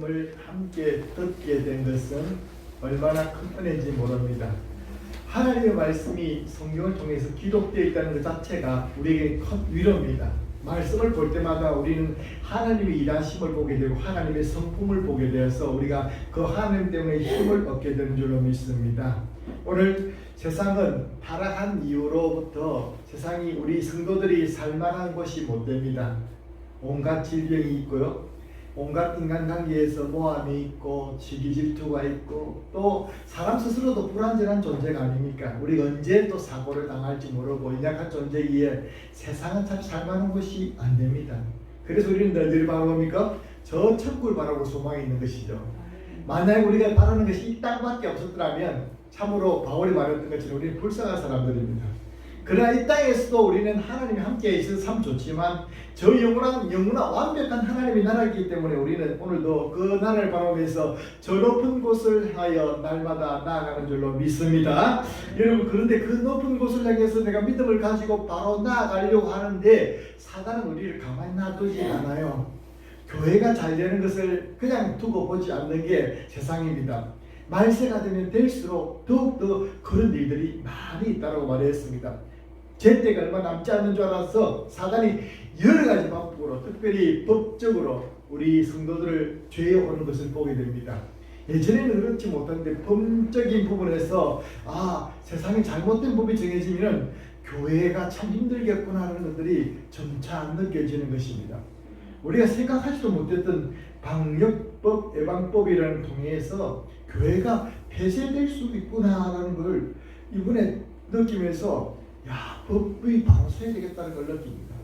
말씀을 함께 듣게 된 것은 얼마나 큰 은혜인지 모릅니다. 하나님의 말씀이 성경을 통해서 기록되어 있다는 것 자체가 우리에게 큰 위로입니다. 말씀을 볼 때마다 우리는 하나님의 일하심을 보게 되고 하나님의 성품을 보게 되어서 우리가 그 하나님 때문에 힘을 얻게 되는 줄로 믿습니다. 오늘 세상은 타락한 이후로부터 세상이 우리 성도들이 살만한 곳이 못 됩니다. 온갖 질병이 있고요. 온갖 인간 관계에서 모함이 있고 시기 질투가 있고 또 사람 스스로도 불안전한 존재가 아닙니까? 우리가 언제 또 사고를 당할지 모르고 연약한 존재이기에 세상은 참 살만한 곳이 안 됩니다. 그래서 우리는 늘 바라봅니까? 저 천국을 바라고 소망이 있는 것이죠. 만약 우리가 바라는 것이 이 땅밖에 없었더라면 참으로 바울이 말했던 것처럼 우리는 불쌍한 사람들입니다. 그러나 이 땅에서도 우리는 하나님이 함께 있어서 참 좋지만 저 영원한 영원한 완벽한 하나님의 나라이기 때문에 우리는 오늘도 그 나라를 바라보면서 저 높은 곳을 하여 날마다 나아가는 줄로 믿습니다. 여러분 그런데 그 높은 곳을 향해서 내가 믿음을 가지고 바로 나아가려고 하는데 사단은 우리를 가만히 놔두지 않아요. 교회가 잘 되는 것을 그냥 두고 보지 않는 게 세상입니다. 말세가 되면 될수록 더욱더 그런 일들이 많이 있다고 말했습니다. 제때가 얼마 남지 않는 줄 알아서 사단이 여러 가지 방법으로 특별히 법적으로 우리 성도들을 죄에 오는 것을 보게 됩니다. 예전에는 그렇지 못한데 법적인 부분에서 아 세상에 잘못된 법이 정해지면 교회가 참 힘들겠구나 하는 것들이 점차 느껴지는 것입니다. 우리가 생각하지도 못했던 방역법, 예방법이라는 통해서 교회가 폐쇄될 수도 있구나라는 걸 이번에 느끼면서 야 법이 방수해야 되겠다는 걸 느낍니다.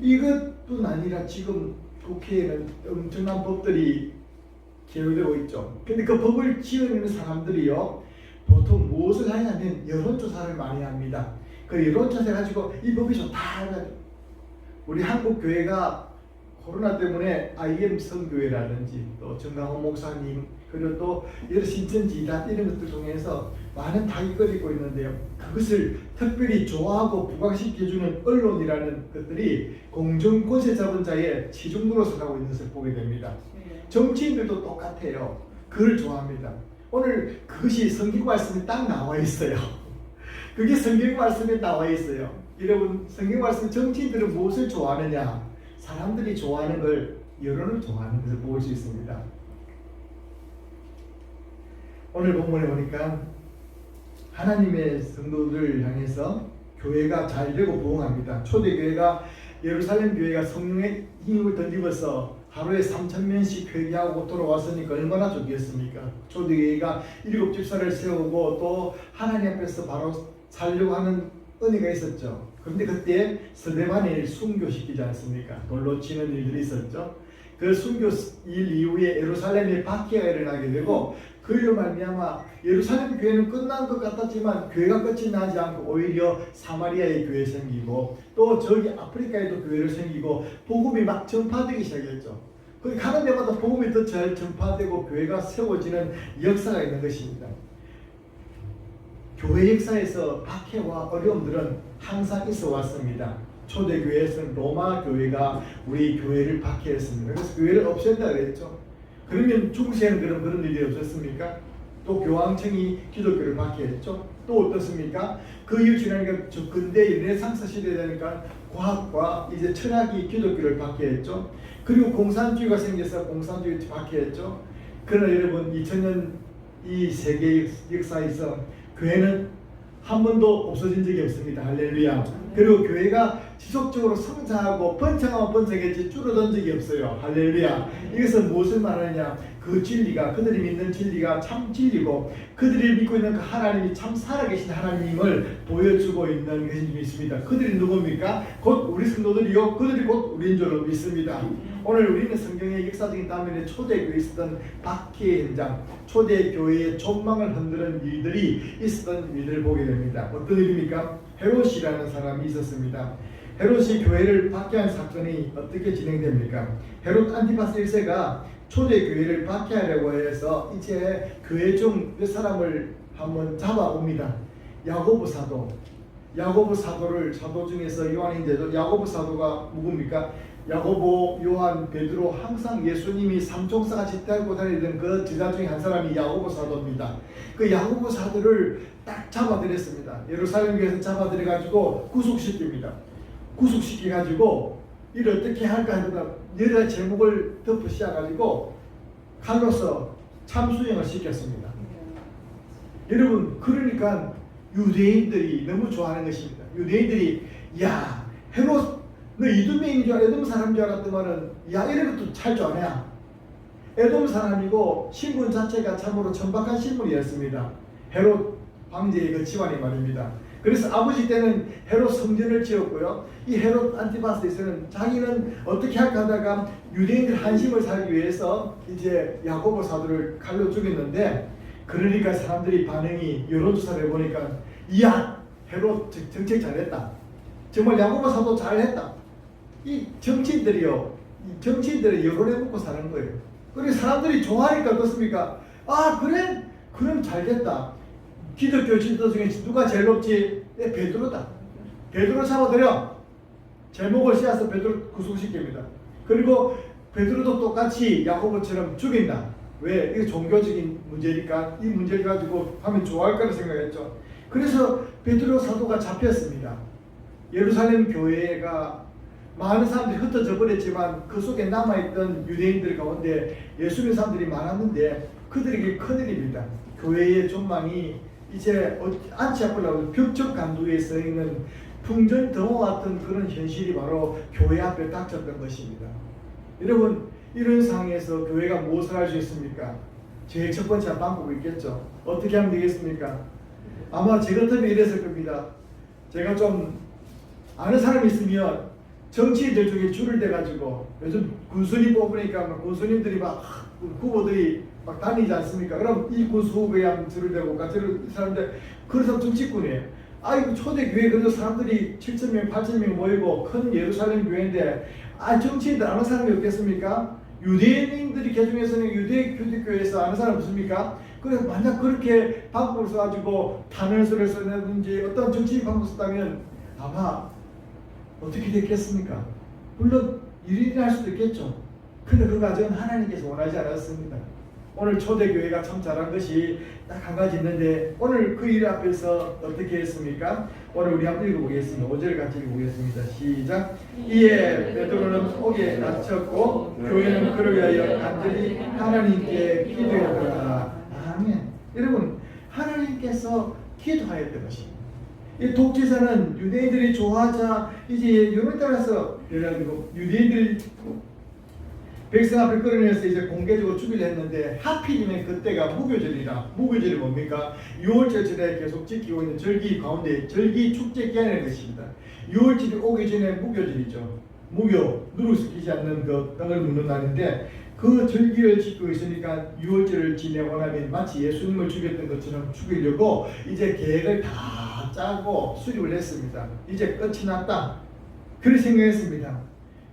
이것뿐 아니라 지금 국회에는 엄청난 법들이 계획되고 있죠. 근데 그 법을 지어내는 사람들이요 보통 무엇을 하냐면 여론조사를 많이 합니다. 그 여론조사 가지고 이 법이 좋다 우리 한국 교회가 코로나 때문에 IM 선교회라든지 또 정강호 목사님 그리고 또 여러 신천지단 이런 것들 통해서 많은 타격을 입고 있는데요. 그것을 특별히 좋아하고 부각시켜주는 언론이라는 것들이 공정 권세 잡은 자의 치중으로서 가고 있는 것을 보게 됩니다. 정치인들도 똑같아요. 그걸 좋아합니다. 오늘 그것이 성경 말씀에 딱 나와 있어요. 그게 성경 말씀에 나와 있어요. 여러분 성경 말씀 정치인들은 무엇을 좋아하느냐? 사람들이 좋아하는 걸 여론을 좋아하는 것을 볼 수 있습니다. 오늘 본문에 보니까 하나님의 성도들 향해서 교회가 잘 되고 부흥합니다. 초대 교회가 예루살렘 교회가 성령의 힘을 던지면서 하루에 3천 명씩 회개하고 돌아왔으니까 얼마나 좋겠습니까? 초대 교회가 일곱 집사를 세우고 또 하나님 앞에서 바로 살려고 하는 은혜가 있었죠. 그런데 그때 스데반을 순교시키지 않습니까? 돌로 치는 일들이 있었죠. 그 순교 일 이후에 예루살렘에 박해가 일어나게 되고 그로 말미암아 예루살렘 교회는 끝난 것 같았지만 교회가 끝이 나지 않고 오히려 사마리아에 교회 생기고 또 저기 아프리카에도 교회를 생기고 복음이 막 전파되기 시작했죠. 거기 가는 데마다 복음이 더 잘 전파되고 교회가 세워지는 역사가 있는 것입니다. 교회 역사에서 박해와 어려움들은 항상 있어 왔습니다. 초대 교회에서는 로마 교회가 우리 교회를 박해했습니다. 그래서 교회를 없앤다 그랬죠. 그러면 중세에는 그런 그런 일이 없었습니까? 또 교황청이 기독교를 박해했죠. 또 어떻습니까? 그 이후 지나니까 저 근대 르네상스 시대 되니까 과학과 이제 철학이 기독교를 박해했죠. 그리고 공산주의가 생겨서 공산주의 박해했죠. 그러나 여러분 2000년 이 세계 역사에서 교회는 한 번도 없어진 적이 없습니다. 할렐루야. 그리고 교회가 지속적으로 성장하고 번창하면 번창했지 줄어든 적이 없어요. 할렐루야. 이것은 무엇을 말하느냐? 그 진리가 그들이 믿는 진리가 참 진리고 그들이 믿고 있는 그 하나님이 참 살아계신 하나님을 보여주고 있는 것이 믿습니다. 그들이 누굽니까? 곧 우리 성도들이요. 그들이 곧 우리인 줄로 믿습니다. 오늘 우리는 성경의 역사적인 단면에 초대교회에 있었던 박해 현장, 초대교회의 존망을 흔드는 일들이 있었던 일들을 보게 됩니다. 어떤 일입니까? 헤롯이라는 사람이 있었습니다. 헤롯이 교회를 박해한 사건이 어떻게 진행됩니까? 헤롯 안티파스 1세가 초대 교회를 박해하려고 해서 이제 교회 중 몇 사람을 한번 잡아옵니다. 야고보 사도, 야고보 사도를 사도 중에서 요한인데도 야고보 사도가 누굽니까? 야고보, 요한, 베드로 항상 예수님이 삼총사같이 데리고 다니던 그 제자 중에 한 사람이 야고보 사도입니다. 그 야고보 사도를 딱 잡아들였습니다. 예루살렘 교회에서 잡아들여가지고 구속시킵니다. 구속시켜가지고 이를 어떻게 할까 하다가 여러 제목을 덮어 씌워가지고 칼로서 참수형을 시켰습니다. 여러분 그러니까 유대인들이 너무 좋아하는 것입니다. 유대인들이 야 헤롯 너 이두명인 줄 에돔 사람인 줄 알았더만은 야 이런 것도 찰줄 아냐 에돔 사람이고 신분 자체가 참으로 천박한 신분이었습니다. 헤롯 황제의 그 집안이 말입니다. 그래서 아버지 때는 헤롯 성전을 지었고요. 이 헤롯 안티바스에서는 자기는 어떻게 할까 하다가 유대인들 한심을 살기 위해서 이제 야고보 사도를 칼로 죽였는데 그러니까 사람들이 반응이 여론조사를 해보니까 이야 헤롯 정- 정책 잘했다. 정말 야고보 사도 잘했다. 이 정치인들이요. 이 정치인들은 여론에 먹고 사는 거예요. 그래서 사람들이 좋아하니까 어떻습니까? 아 그래? 그럼 잘 됐다. 기독교 지도 중에 누가 제일 높지? 네, 베드로다. 베드로 잡아들여. 제목을 씌워서 베드로 구속시킵니다. 그리고 베드로도 똑같이 야고보처럼 죽인다. 왜? 이게 종교적인 문제니까 이 문제를 가지고 하면 좋아할 거라 생각했죠. 그래서 베드로 사도가 잡혔습니다. 예루살렘 교회가 많은 사람들이 흩어져 버렸지만 그 속에 남아있던 유대인들 가운데 예수 믿는 사람들이 많았는데 그들에게 큰일입니다. 교회의 전망이 이제 어- 안치아폴라고 벽적 간두에 서 있는 풍전등화 같은 그런 현실이 바로 교회 앞에 닥쳤던 것입니다. 여러분 이런 상황에서 교회가 무엇을 할 수 있습니까? 제일 첫 번째 방법이 있겠죠. 어떻게 하면 되겠습니까? 아마 제 같으면 이랬을 겁니다. 제가 좀 아는 사람이 있으면 정치인들 중에 줄을 대가지고 요즘 군수님 뽑으니까 막 군수님들이 막 후보들이 막 다니지 않습니까? 그럼 이 군수 후보에 한번 줄을 대고 이 사람들 그래서 정치꾼이에요. 아이고 초대 교회 그래도 사람들이 7천 명, 8천 명 모이고 큰 예루살렘 교회인데 아 정치인들 아는 사람이 없겠습니까? 유대인들이 개중에서는 유대 교회에서 아는 사람 없습니까? 그래서 만약 그렇게 방법을 써가지고 탄원서를 써내든지 어떤 정치 방법을 썼다면 아마 어떻게 됐겠습니까? 물론 일인이 할 수도 있겠죠. 근데 그 과정은 하나님께서 원하지 않았습니다. 오늘 초대교회가 참 잘한 것이 딱 한 가지 있는데 오늘 그 일 앞에서 어떻게 했습니까? 오늘 우리 한번 읽어보겠습니다. 5절 같이 읽어보겠습니다. 시작. 이에 베드로는 옥에 갇혔고 교회는 그를 위하여 간절히 하나님께 기도하더라. 아멘. 여러분 하나님께서 기도하였던 것입니다. 이 독재자는 유대인들이 좋아하자 이제 여론에 따라서 그래가지고 유대인들이 백성 앞에 끌어내서 이제 공개적으로 죽이려 했는데 하필이면 그때가 무교절이라 무교절이 뭡니까? 6월절 절에 계속 지키고 있는 절기 가운데 절기 축제 기간인 것입니다. 6월절이 오기 전에 무교절이죠. 무교 누룩 시키지 않는 그 땅을 묻는 날인데 그 절기를 지키고 있으니까 6월절을 지내고 나면 마치 예수님을 죽였던 것처럼 죽이려고 이제 계획을 다 짜고 수립을 했습니다. 이제 끝이 났다. 그렇게 생각했습니다.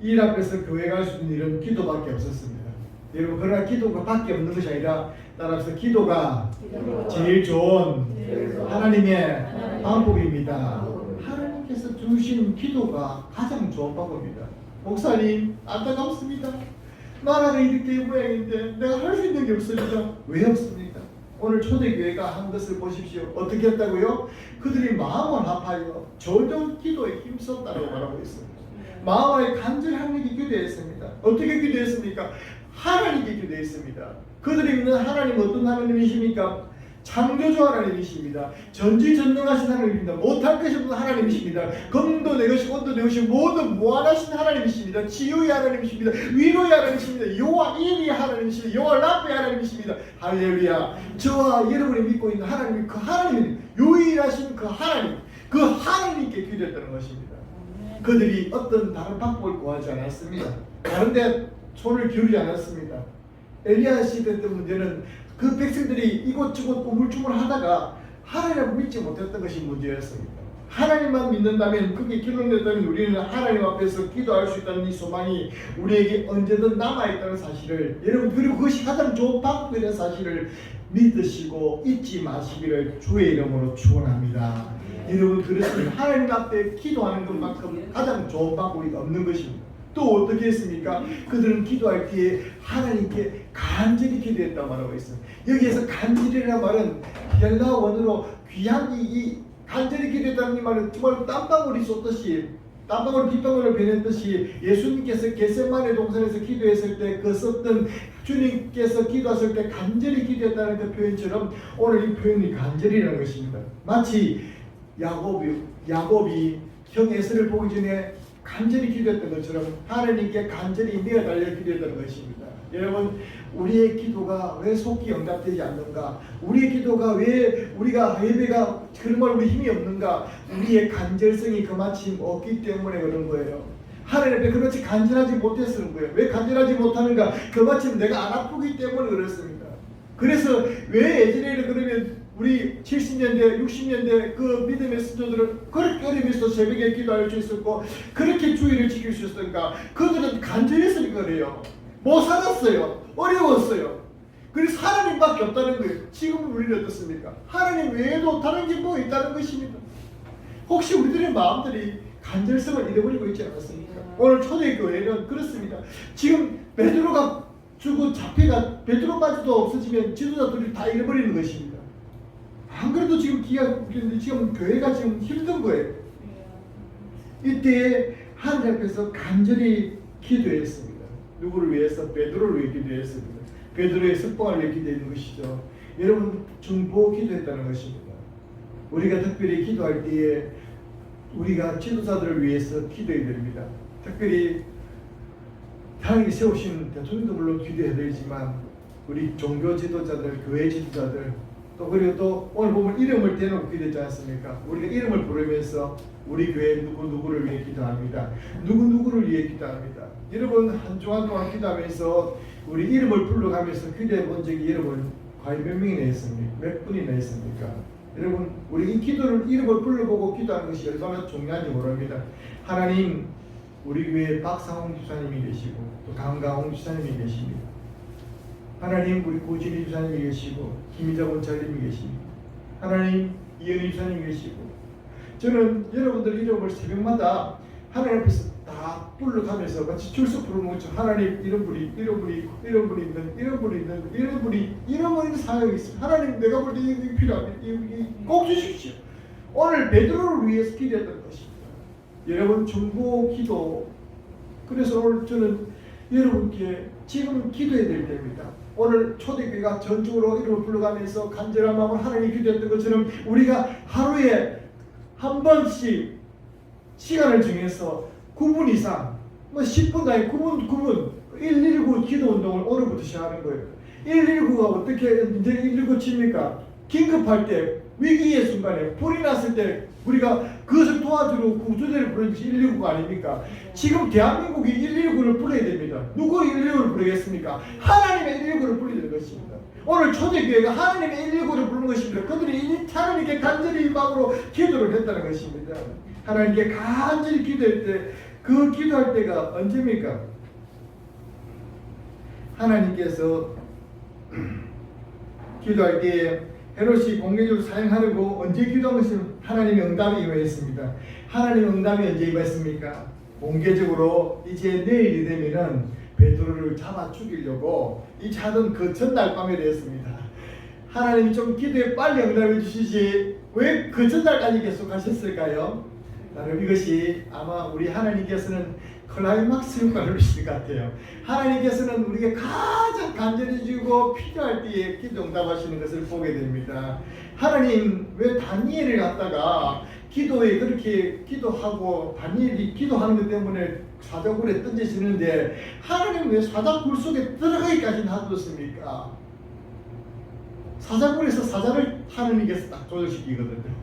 이일 앞에서 교회 갈 수 있는 일은 기도밖에 없었습니다. 여러분 그러나 기도가 밖에 없는 것이 아니라 따라서 기도가 제일 좋은 하나님의 방법입니다. 하나님께서 주신 기도가 가장 좋은 방법입니다. 목사님 안타깝습니다. 나라가 이렇게 모양인데 내가 할 수 있는 게 없습니다. 왜 없습니까? 오늘 초대교회가 한 것을 보십시오. 어떻게 했다고요? 그들이 마음을 아파요. 전혀 기도에 힘썼다고 말하고 있습니다. 마음의 간절함에게 기도했습니다. 어떻게 기도했습니까? 하나님께 기도했습니다. 그들이 믿는 하나님 어떤 하나님이십니까? 창조주 하나님이십니다. 전지전능하신 하나님입니다. 못할 것이 없는 하나님이십니다. 검도 내 것이 온도 내 것이 모든 무한하신 하나님이십니다. 치유의 하나님이십니다. 위로의 하나님이십니다. 여호와 일의 하나님이십니다. 여호와 라프의 하나님이십니다. 할렐루야. 저와 여러분이 믿고 있는 하나님이 그 하나님 유일하신 그 하나님 그 하나님께 기도했다는 것입니다. 그들이 어떤 다른 방법을 구하지 않았습니다. 다른데 손을 기울이지 않았습니다. 엘리야 시대 때 문제는 그 백성들이 이곳저곳 우물쭈물 하다가 하나님을 믿지 못했던 것이 문제였습니다. 하나님만 믿는다면 그게 기록된다면 우리는 하나님 앞에서 기도할 수 있다는 이 소망이 우리에게 언제든 남아있다는 사실을 여러분 그리고 그것이 가장 좋은 방법이라는 사실을 믿으시고 잊지 마시기를 주의 이름으로 축원합니다. 여러분 그렇습니다. 하나님 앞에 기도하는 것만큼 가장 좋은 방법이 없는 것입니다. 또 어떻게 했습니까? 그들은 기도할 때에 하나님께 간절히 기도했다고 말하고 있어요. 여기에서 간절이라는 말은 헬라 원어로 귀한 이, 이 간절히 기도했다는 이 말은 정말 땀방울이 쏟듯이 땀방울 빗방울을 베냈듯이 예수님께서 겟세마네 동산에서 기도했을 때 그 썼던 주님께서 기도하실 때 간절히 기도했다는 그 표현처럼 오늘 이 표현이 간절이라는 것입니다. 마치 야곱이 야곱이 형 에서를 보기 전에 간절히 기도했던 것처럼 하나님께 간절히 매어달려 기도했던 것입니다. 여러분 우리의 기도가 왜 속기 응답되지 않는가? 우리의 기도가 왜 우리가 예배가 정말 우리 힘이 없는가? 우리의 간절성이 그마침 없기 때문에 그런 거예요. 하나님 앞에 그렇지 간절하지 그런 거예요. 왜 간절하지 못하는가? 그마침 내가 안 아프기 때문에 그렇습니다. 그래서 왜 예전에는 그러면 우리 70년대, 60년대 그 믿음의 스토들은 그렇게 어려면서 새벽에 기도할 수 있었고 그렇게 주의를 지킬 수 있었던가? 그들은 간절했으니 그래요. 못 살았어요. 어려웠어요. 그래서 하나님밖에 없다는 거예요. 지금 우리는 어떻습니까? 하나님 외에도 다른 게 뭐 있다는 것입니다. 혹시 우리들의 마음들이 간절성을 잃어버리고 있지 않았습니까? 오늘 초대교회는 그렇습니다. 지금 베드로가 죽고 잡혀가 베드로까지도 없어지면 지도자들이 다 잃어버리는 것입니다. 안 그래도 지금 기가 지금 교회가 지금 힘든 거예요. 이때 하나님 앞에서 간절히 기도했습니다. 누구를 위해서? 베드로를 위해 기도했습니다. 베드로의 석방을 위해 기도했는 것이죠. 여러분 중보 기도했다는 것입니다. 우리가 특별히 기도할 때에 우리가 지도자들을 위해서 기도해야 됩니다. 특별히 하나님이 세우신 대통령도 물론 기도해야 되지만 우리 종교 지도자들, 교회 지도자들 또 그리고 또 오늘 보면 이름을 대놓고 기도했지 않습니까? 우리가 이름을 부르면서 우리 교회 누구 누구를 위해 기도합니다. 누구 누구를 위해 기도합니다. 여러분 한 주간 동안 기도하면서 우리 이름을 불러가면서 기도해 본 적이 여러분 과연 몇 명이나 있습니까? 몇 분이나 있습니까? 여러분 우리 이 기도를 이름을 불러보고 기도하는 것이 얼마나 중요한지 모릅니다. 하나님 우리 교회에 박상홍 주사님이 계시고 또 강가홍 주사님이 계십니다. 하나님 우리 고진희 주사님이 계시고 김희자 원장님이 계십니다. 하나님 이현희 주사님이 계시고 저는 여러분들 이름을 새벽마다 하나님 앞에서 다 불러가면서 마치 출석 것처럼 하나님 이런 분이 이런 분이 이런 분이 있는 이런 분이 있는 이런 분이 이런 분이 사역이 있습니다. 하나님 내가 볼 때 이게 필요합니다. 이꼭 주십시오. 오늘 베드로를 위해서 기도했던 것입니다. 여러분 중보 기도 그래서 오늘 저는 여러분께 지금 기도해야 될 때입니다. 오늘 초대교회가 전적으로 이름을 불러가면서 간절한 마음으로 하나님 기도했던 것처럼 우리가 하루에 한 번씩 시간을 정해서 9분 이상 뭐 10분 아니 9분 9분 119 기도 운동을 오늘부터 시작하는 거예요. 119가 어떻게 이제 119 칩니까? 긴급할 때 위기의 순간에 불이 났을 때 우리가 그것을 도와주러 구조대를 부르는 것이 119가 아닙니까? 지금 대한민국이 119를 불러야 됩니다. 누구 119를 부르겠습니까? 하나님의 119를 불러야 되는 것입니다. 오늘 초대교회가 하나님의 119를 부르는 것입니다. 그들이 이 하나님께 간절히 마음으로 기도를 했다는 것입니다. 하나님께 간절히 기도할 때, 그 기도할 때가 언제입니까? 하나님께서 기도할 때에 헤롯이 공개적으로 사용하려고 언제 것은 하나님의 응답이 임했습니다. 하나님의 응답이 언제 임했습니까? 공개적으로 이제 내일이 되면은 베드로를 잡아 죽이려고 이 자던 그 전날 밤에 되었습니다. 하나님이 좀 기도에 빨리 응답해 주시지 왜 그 전날까지 계속 하셨을까요? 나는 이것이 아마 우리 하나님께서는 클라이막스 효과를 주실 것 같아요. 하나님께서는 우리가 가장 간절해지고 필요할 때에 기도 응답하시는 것을 보게 됩니다. 하나님 왜 다니엘을 갖다가 기도에 그렇게 기도하고 다니엘이 기도하는 것 때문에 사자굴에 던져지는데 하나님 왜 사자굴 속에 들어가기까지 놔뒀습니까? 사자굴에서 사자를 하나님께서 딱 조절시키거든요.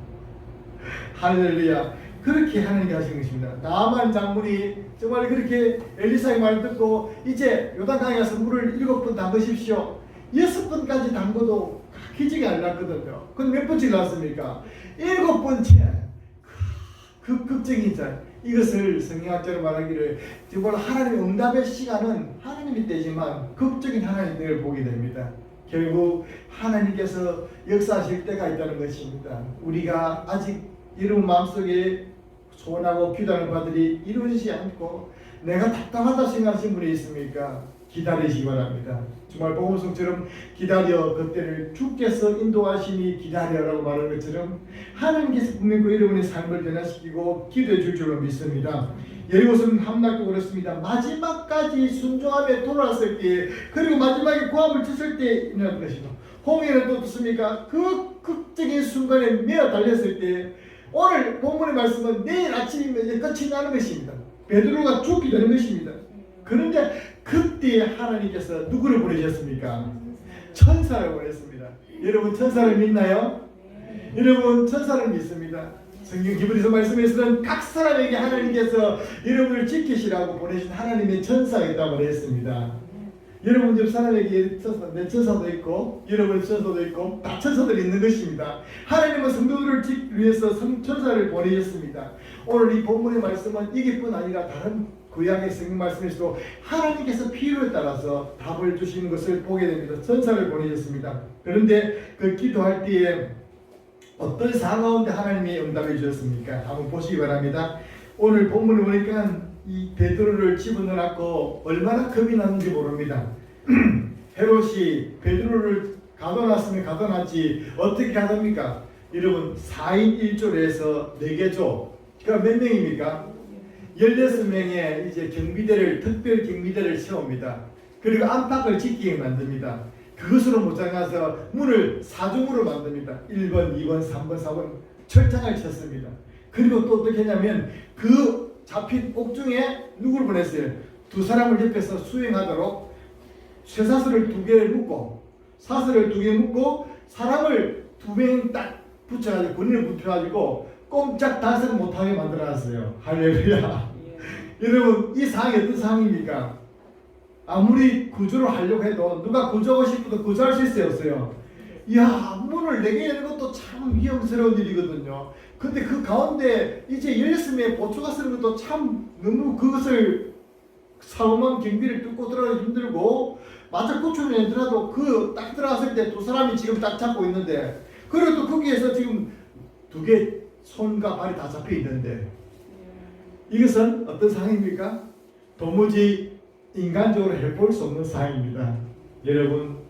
할렐루야. 그렇게 하나님이 하신 것입니다. 나만 장군이 정말 그렇게 엘리사의 말을 듣고 이제 요단강에 가서 물을 일곱 번 담그십시오. 여섯 번까지 담궈도 기적이 안 났거든요. 그건 몇 번째 나왔습니까? 일곱 번째. 그 급적이자 이것을 성경학자로 말하기를 정말 하나님의 응답의 시간은 하나님이 때지만 극적인 하나님을 보게 됩니다. 결국 하나님께서 역사하실 때가 있다는 것입니다. 우리가 아직 여러분 마음속에 소원하고 기도하는 바들이 이루어지지 않고 내가 답답하다 생각하시는 분이 있습니까? 기다리시기 바랍니다. 정말 보험성처럼 기다려 그때를 주께서 인도하시니 기다려라고 말하는 것처럼 하나님께서 분명히 그 여러분의 삶을 변화시키고 기도해 줄 줄로 믿습니다. 예리고서는 함락도 그렇습니다. 마지막까지 순종하며 돌아왔을 때 그리고 마지막에 고함을 쳤을 때 일어난 것이고 홍해는 또 어떻습니까? 그 극적인 순간에 메어 달렸을 때 오늘 본문의 말씀은 내일 아침이면 이제 끝이 나는 것입니다. 베드로가 죽게 되는 것입니다. 그런데 그때 하나님께서 누구를 보내셨습니까? 천사를 보냈습니다. 여러분 천사를 믿나요? 여러분 천사를 믿습니다. 성경 기브리서 말씀에서는 각 사람에게 하나님께서 여러분을 지키시라고 보내신 하나님의 천사가 있다고 했습니다. 여러분 옆 사람에게 천사, 내 천사도 있고 여러분의 천사도 있고 다 천사들이 있는 것입니다. 하나님은 성도들을 위해서 성 천사를 보내셨습니다. 오늘 이 본문의 말씀은 이게뿐 아니라 다른 구약의 성경 말씀에서도 하나님께서 필요에 따라서 답을 주시는 것을 보게 됩니다. 천사를 보내셨습니다. 그런데 그 기도할 때에 어떤 상황 가운데 하나님이 응답해 주셨습니까? 한번 보시기 바랍니다. 오늘 본문을 보니까 이 베드로를 집어넣고 얼마나 겁이 났는지 모릅니다. 헤롯이 베드로를 가둬놨으면 가둬놨지 어떻게 가둡니까? 여러분 4인 1조에서 4개조 그러니까 몇 명입니까? 16명의 이제 경비대를 특별 경비대를 세웁니다. 그리고 안팎을 지키게 만듭니다. 그것으로 못장가서 문을 사중으로 만듭니다. 1번, 2번, 3번, 4번 철장을 쳤습니다. 그리고 또 어떻게 했냐면 그 잡힌 옥중에 누구를 보냈어요? 두 사람을 옆에서 수행하도록 쇠사슬을 두 개를 묶고 사슬을 두 개 묶고 사람을 두 명 딱 붙여가지고 군인을 붙여가지고 꼼짝 단속 못하게 만들어놨어요. 할렐루야. 여러분 이 상황이 어떤 상황입니까? 아무리 구조를 하려고 해도 누가 구조하고 싶어도 구조할 수 있어요 없어요? 이야 문을 내게 여는 것도 참 위험스러운 일이거든요. 근데 그 가운데 이제 16명의 보초가 쓰는 것도 참 너무 그것을 사고만 경비를 뚫고 들어가기 힘들고 맞아 고추를 내더라도 그 딱 들어갔을 때 두 사람이 지금 딱 잡고 있는데 또 거기에서 지금 두 개 손과 발이 다 잡혀 있는데 이것은 어떤 상황입니까? 도무지 인간적으로 해볼 수 없는 상황입니다. 여러분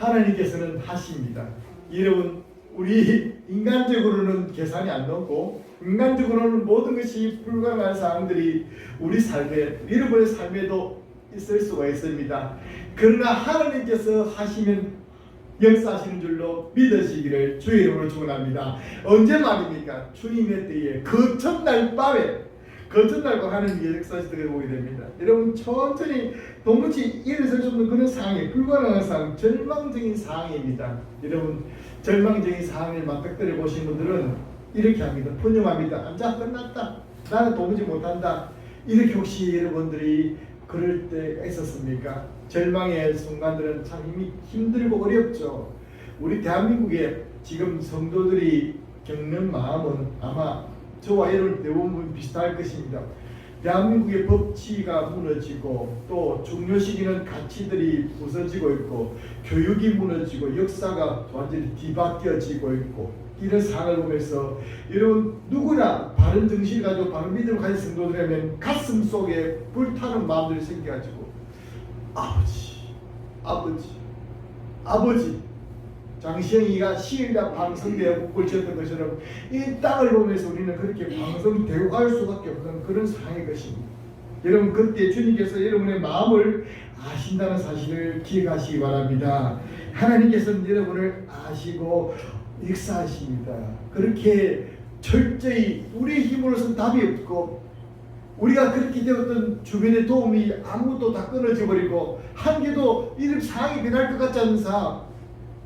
하나님께서는 하십니다. 여러분 우리 인간적으로는 계산이 안 넘고 인간적으로는 모든 것이 불가능한 상황들이 우리 삶에 여러분의 삶에도 있을 수가 있습니다. 그러나 하나님께서 하시면 역사하시는 줄로 믿으시기를 주의 이름으로 축원합니다. 언제 말입니까? 주님의 때에 그 첫날 밤에 그 첫날과 하나님의 역사시대를 보게 됩니다. 여러분 천천히 도무지 일어설 수 없는 그런 상황이 불가능한 상황, 절망적인 상황입니다. 여러분 절망적인 상황을 맞닥뜨려 보신 분들은 이렇게 합니다. 분명합니다. 앉아 끝났다. 나는 도무지 못한다. 이렇게 혹시 여러분들이 그럴 때가 있었습니까? 절망의 순간들은 참 힘이 힘들고 어렵죠. 우리 대한민국에 지금 성도들이 겪는 마음은 아마 저와 여러분 대부분 비슷할 것입니다. 대한민국의 법치가 무너지고 또 중요시기는 가치들이 부서지고 있고 교육이 무너지고 역사가 완전히 뒤바뀌어지고 있고 이런 상황을 보면서 여러분 누구나 바른 정신을 가지고 바른 믿음을 가진 성도들이라면 가슴 속에 불타는 마음들이 생겨가지고 아버지 아버지 아버지 장시영이가 시일과 국을 지었던 것처럼 이 땅을 보면서 우리는 그렇게 방성되고 갈 수밖에 없는 그런 상황의 것입니다. 여러분 그때 주님께서 여러분의 마음을 아신다는 사실을 기억하시기 바랍니다. 하나님께서는 여러분을 아시고 역사하십니다. 그렇게 철저히 우리 힘으로서는 답이 없고 우리가 그렇게 되었던 주변의 도움이 아무것도 다 끊어져 버리고 한 개도 이런 상황이 변할 것 같지 않은 상황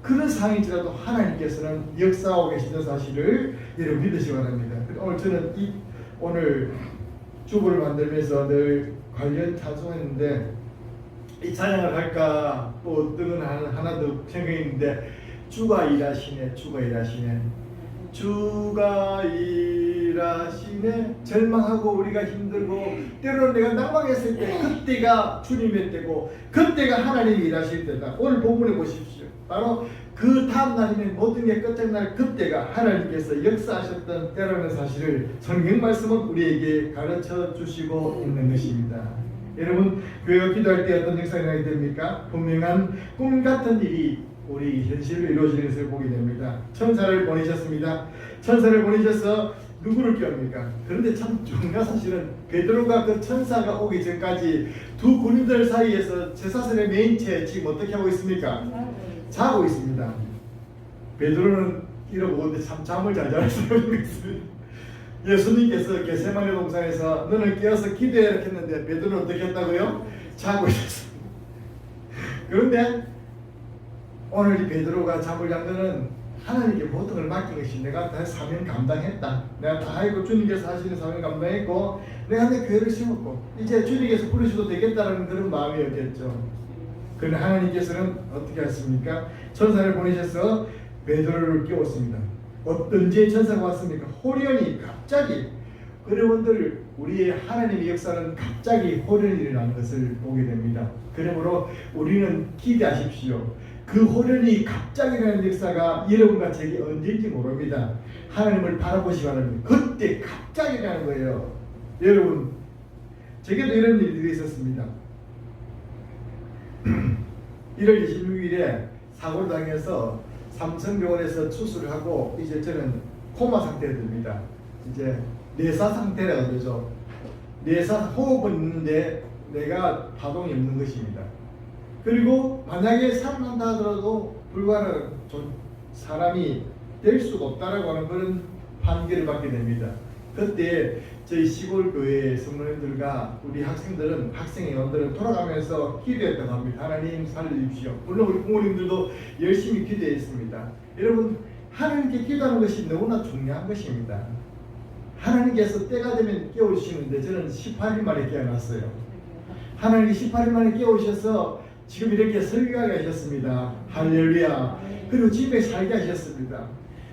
그런 상황일지라도 하나님께서는 역사하고 계시는 사실을 여러분 믿으시기 바랍니다. 오늘 저는 이 오늘 주부를 만들면서 늘 관련 찬송했는데 이 찬양을 할까 건 하나, 하나 더 생각했는데 주가 일하시네 주가 일하시네 주가 일 하시네 네, 절망하고 우리가 힘들고 때로는 내가 낭망했을 때 그때가 주님의 때고 그때가 하나님이 일하실 때다. 오늘 본문에 보십시오. 바로 그 다음 날이면 모든 게 끝장날 그때가 하나님께서 역사하셨던 때라는 사실을 성경 말씀은 우리에게 가르쳐 주시고 있는 것입니다. 여러분 교회가 기도할 때 어떤 역사가 나게 됩니까? 분명한 꿈 같은 일이 우리 현실로 이루어지는 것을 보게 됩니다. 천사를 보내셨습니다. 천사를 보내셔서 누구를 깨웁니까? 그런데 참 중요한 사실은 베드로가 그 천사가 오기 전까지 두 군인들 사이에서 제사설의 메인체 지금 어떻게 하고 있습니까? 자고 있습니다. 베드로는 이러고 근데 참 잠을 잘 자서 예수님께서 게세마네 동산에서 너는 깨어서 기도해라 했는데 베드로는 어떻게 했다고요? 자고 있었습니다. 그런데 오늘 이 베드로가 잠을 잔 거는 하나님께 모든 걸 맡긴 것이 내가 다 사명 감당했다. 내가 다 알고 주님께서 하시는 사명 감당했고 내가 내 교회를 세웠고 이제 주님께서 부르셔도 되겠다는 그런 마음이었겠죠. 그러나 하나님께서는 어떻게 하십니까? 천사를 보내셔서 베드로를 깨웠습니다. 언제 천사가 왔습니까? 호련히 갑자기 여러분들 우리의 하나님의 역사는 갑자기 호련히 일어나는 것을 보게 됩니다. 그러므로 우리는 기대하십시오. 그 호련히 갑자기 일어나는 역사가 여러분과 제게 언제인지 모릅니다. 하나님을 바라보시 바랍니다. 그때 갑자기 일어나는 거예요. 여러분, 제게도 이런 일들이 있었습니다. 1월 26일에 사고를 당해서 삼성병원에서 수술을 하고 이제 저는 코마 상태에 듭니다. 이제 내사 상태라고 그러죠. 내사 호흡은 있는데 내가 파동이 없는 것입니다. 그리고 만약에 살아난다 하더라도 불가능 좀 사람이 될 수가 없다라고 하는 그런 판결을 받게 됩니다. 그때 저희 시골 교회 성도님들과 우리 학생들은 학생 회원들은 돌아가면서 기도했다고 합니다. 하나님 살려주십시오. 물론 우리 부모님들도 열심히 기도했습니다. 여러분 하나님께 기도하는 것이 너무나 중요한 것입니다. 하나님께서 때가 되면 깨우시는데 저는 18일 만에 깨어났어요. 하나님이 18일 만에 깨우셔서 지금 이렇게 설교하게 하셨습니다. 할렐루야. 그리고 집에 살게 하셨습니다.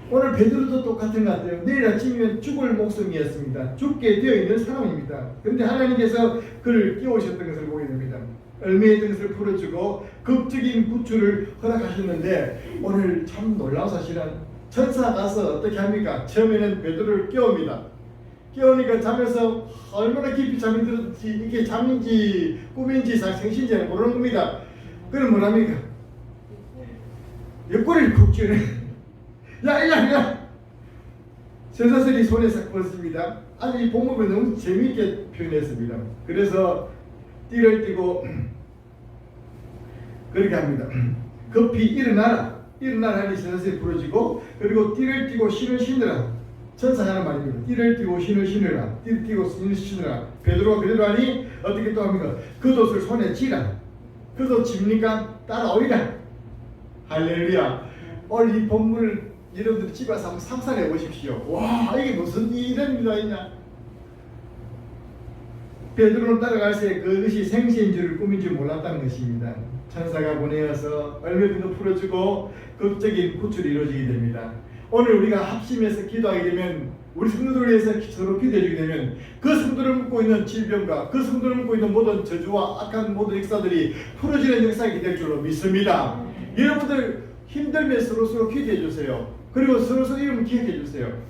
오늘 베드로도 똑같은 것 같아요. 내일 아침이면 죽을 목숨이었습니다. 죽게 되어 있는 사람입니다. 그런데 하나님께서 그를 깨우셨던 것을 보게 됩니다. 얼매의 등을 풀어주고 극적인 구출을 허락하셨는데 오늘 참 놀라운 사실은 천사 가서 어떻게 합니까? 처음에는 베드로를 깨웁니다. 깨우니까 잠에서 얼마나 깊이 잠이 들었지 이게 잠인지 꿈인지 생신지 모르는 겁니다. 그럼 뭐랍니까? 옆구리를 쿡 찌르. 야, 야, 야! 세사슬이 손에 싹 벗습니다. 아주 이 본문을 너무 재미있게 표현했습니다. 그래서 띠를 띠고 그렇게 합니다. 급히 일어나라. 일어나라 하니 세사슬이 부러지고 그리고 띠를 띠고 신을 신으라. 천사 하는 말입니다. 띠를 띠고 신을 신으라. 띠를 띠고 신을 신으라. 베드로가 베드로 하니 어떻게 또 합니까? 그 돛을 손에 쥐라. 그돛 짚니까 따라오리라. 할렐루야. 오늘 이 본문을 여러분들 집에 가서 한번 상상해 보십시오. 와 이게 무슨 이런 일가 있냐? 베드로는 따라갈 때 그것이 생시인 줄을 꿈인 줄 몰랐다는 것입니다. 천사가 보내어서 얼굴도 풀어주고 극적인 구출이 이루어지게 됩니다. 오늘 우리가 합심해서 기도하게 되면 우리 성도들을 위해서 서로 기도해주게 되면 그 성도를 묶고 있는 질병과 그 성도를 묶고 있는 모든 저주와 악한 모든 역사들이 풀어지는 역사가 될 줄로 믿습니다. 여러분들 힘들면 서로 서로 기도해 주세요. 그리고 서로 서로 이름 기억해 주세요.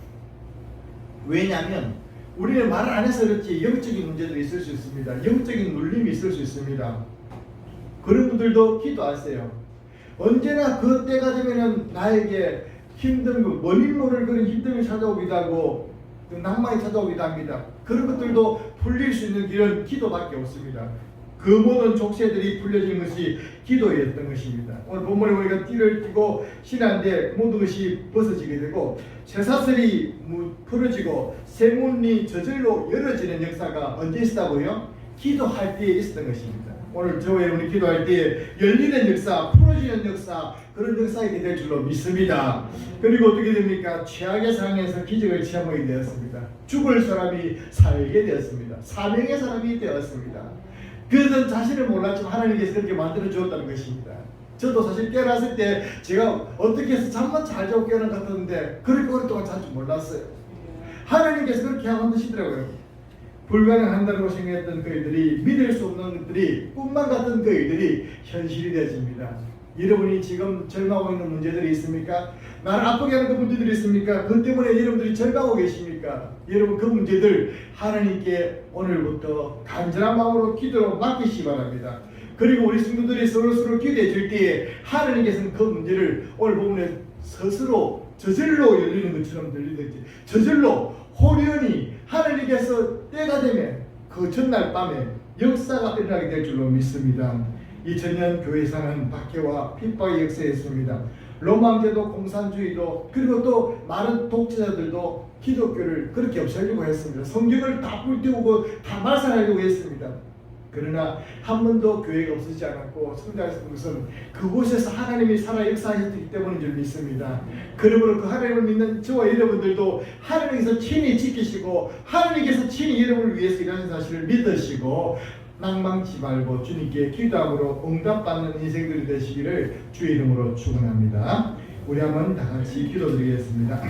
왜냐하면 우리는 말을 안 해서 그렇지 영적인 문제들이 있을 수 있습니다. 영적인 눌림이 있을 수 있습니다. 그런 분들도 기도하세요. 언제나 그 때가 되면은 나에게 힘든 거, 원인 모를 그런 힘듦이 찾아오기도 하고 그 낭만이 찾아오기도 합니다. 그런 것들도 풀릴 수 있는 길은 기도밖에 없습니다. 그 모든 족쇄들이 풀려진 것이 기도였던 것입니다. 오늘 본문에 우리가 띠를 띠고 신한데 모든 것이 벗어지게 되고 쇠사슬이 풀어지고 세문이 저절로 열어지는 역사가 언제 있었다고요? 기도할 때에 있었던 것입니다. 오늘 저와 여러분이 기도할 때 열리는 역사, 풀어지는 역사 그런 역사가 될 줄로 믿습니다. 그리고 어떻게 됩니까? 최악의 상황에서 기적을 체험하게 되었습니다. 죽을 사람이 살게 되었습니다. 사명의 사람이 되었습니다. 그들은 자신을 몰랐지만 하나님께서 그렇게 만들어 주었다는 것입니다. 저도 사실 깨어났을 때 제가 어떻게 해서 잠만 잘 자고 같았는데 그렇게 오랫동안 잘줄 몰랐어요. 하나님께서 그렇게 만드시더라고요. 불가능한다고 생각했던 그 일들이 믿을 수 없는 것들이 꿈만 같던 그 일들이 현실이 되어집니다. 여러분이 지금 절망하고 있는 문제들이 있습니까? 나를 아프게 하는 그 문제들이 있습니까? 그 때문에 여러분들이 절망하고 계십니까? 여러분 그 문제들 하나님께 오늘부터 간절한 마음으로 기도로 맡기시 바랍니다. 그리고 우리 성도들이 서로 서로 기도해 줄 때에 하나님께서는 그 문제를 오늘 보면 스스로 저절로 열리는 것처럼 들리듯이 저절로 호련히 하나님께서 때가 되면 그 전날 밤에 역사가 일어나게 될 줄로 믿습니다. 2000년 교회사는 박해와 핍박의 역사였습니다. 로마 제도 공산주의도 그리고 또 많은 독재자들도 기독교를 그렇게 없애려고 했습니다. 성경을 다 불태우고 다 말살하려고 했습니다. 그러나 한 번도 교회가 없어지지 않았고 성장했던 것은 그곳에서 하나님이 살아 역사하셨기 때문인 줄 믿습니다. 그러므로 그 하나님을 믿는 저와 여러분들도 하나님께서 친히 지키시고 하나님께서 친히 여러분을 위해서 일하는 사실을 믿으시고 낭망치 말고 주님께 기도함으로 응답받는 인생들이 되시기를 주의 이름으로 축원합니다. 우리 한번 다 같이 기도드리겠습니다.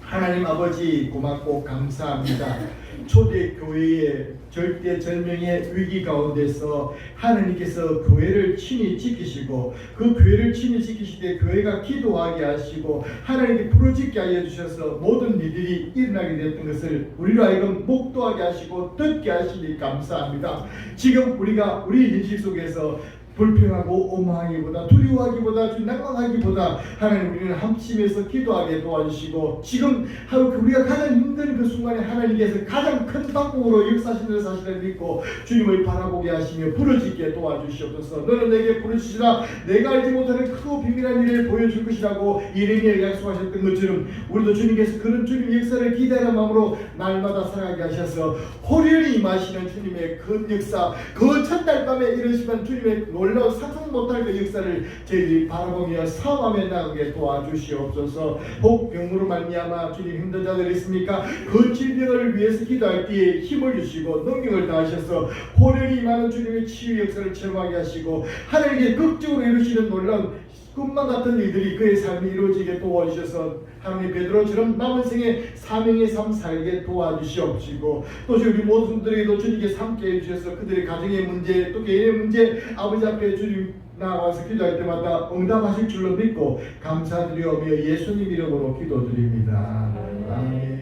하나님 아버지 고맙고 감사합니다. 초대 교회의 절대 절명의 위기 가운데서 하나님께서 교회를 친히 지키시고 그 교회를 친히 지키시되 교회가 기도하게 하시고 하나님께 부르짖게 하여 주셔서 모든 일들이 일어나게 되었던 것을 우리로 하여금 목도하게 하시고 듣게 하시니 감사합니다. 지금 우리가 우리 현실 속에서 불평하고 오망하기보다 두려워하기보다 좀 낭망하기보다 하나님 우리는 합심해서 기도하게 도와주시고 지금 하루 우리가 가장 힘든 그 순간에 하나님께서 가장 큰 방법으로 역사하시는 사실을 믿고 주님을 바라보게 하시며 부르짖게 도와주시옵소서. 너는 내게 부르시라. 내가 알지 못하는 크고 비밀한 일을 보여줄 것이라고 이레미야 약속하셨던 것처럼 우리도 주님께서 그런 주님 역사를 기대하는 마음으로 날마다 살아가게 하셔서 호련히 임하시는 주님의 큰 역사 그 첫날 밤에 이루시면 주님의 놀 라운 상상 못할 그 역사를 저희들이 바라보며 사업하며 나가게 도와주시옵소서. 혹 병으로 말미암아 주님 힘든 자들 있습니까? 그 질병을 위해서 기도할 때에 힘을 주시고 능력을 다하셔서 호련히 임하는 주님의 치유 역사를 체험하게 하시고 하나님께 극적으로 이루시는 놀라운 꿈만 같은 일들이 그의 삶이 이루어지게 도와주셔서 하나님 베드로처럼 남은 생에 사명의 삶 살게 도와주시옵시고 또 우리 모든 분들에게도 주님께 함께 해 주셔서 그들의 가정의 문제 또 개인의 문제 아버지 앞에 주님 나와서 기도할 때마다 응답하실 줄로 믿고 감사드리오며 예수님 이름으로 기도드립니다. 아멘.